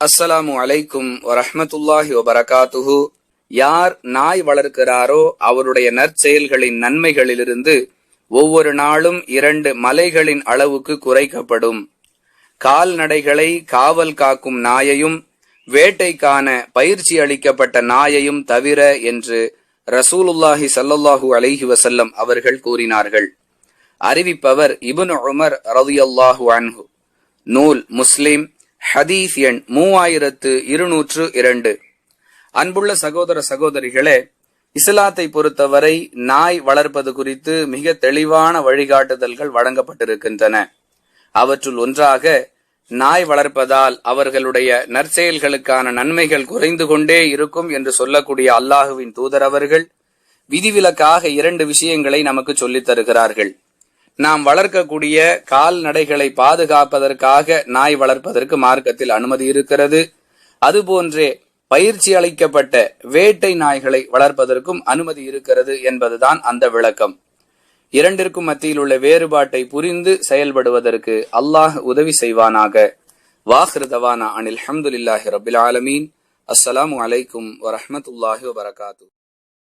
அஸ்ஸலாமு அலைக்கும் வரஹமத்துல்லாஹி வபரகாத்துஹு யார் நாய் வளர்க்கிறாரோ அவருடைய நற்செயல்களின் நன்மைகளிலிருந்து ஒவ்வொரு நாளும் இரண்டு மலைகளின் அளவுக்கு குறைக்கப்படும். கால்நடைகளை காவல் காக்கும் நாயையும் வேட்டைக்கான பயிற்சி அளிக்கப்பட்ட நாயையும் தவிர என்று ரசூலுல்லாஹி சல்லல்லாஹூ அலைஹி வசல்லம் அவர்கள் கூறினார்கள். அறிவிப்பவர் இபுன் உமர் ரதியல்லாஹு அன்ஹு. நூல் முஸ்லிம் ஹதீஸ் எண் மூவாயிரத்து இருநூற்று இரண்டு. அன்புள்ள சகோதர சகோதரிகளே இஸ்லாத்தை பொறுத்தவரை நாய் வளர்ப்பது குறித்து மிக தெளிவான வழிகாட்டுதல்கள் வழங்கப்பட்டிருக்கின்றன. அவற்றுள் ஒன்றாக நாய் வளர்ப்பதால் அவர்களுடைய நற்செயல்களுக்கான நன்மைகள் குறைந்து கொண்டே இருக்கும் என்று சொல்லக்கூடிய அல்லாஹுவின் தூதர் அவர்கள் விதிவிலக்காக இரண்டு விஷயங்களை நமக்கு சொல்லித் தருகிறார்கள். நாம் வளர்க்கக்கூடிய கால்நடைகளை பாதுகாப்பதற்காக நாய் வளர்ப்பதற்கு மார்க்கத்தில் அனுமதி இருக்கிறது. அதுபோன்றே பயிற்சி அளிக்கப்பட்ட வேட்டை நாய்களை வளர்ப்பதற்கும் அனுமதி இருக்கிறது என்பதுதான் அந்த விளக்கம். இரண்டிற்கும் மத்தியில் உள்ள வேறுபாட்டை புரிந்து செயல்படுவதற்கு அல்லாஹ் உதவி செய்வானாக. வாஹிருதவானா அனில் அஹமதுல்லாஹி ரபில் ஆலமீன். அஸ்ஸலாமு அலைக்கும் வரஹமத்துல்லாஹி வபரகாத்து.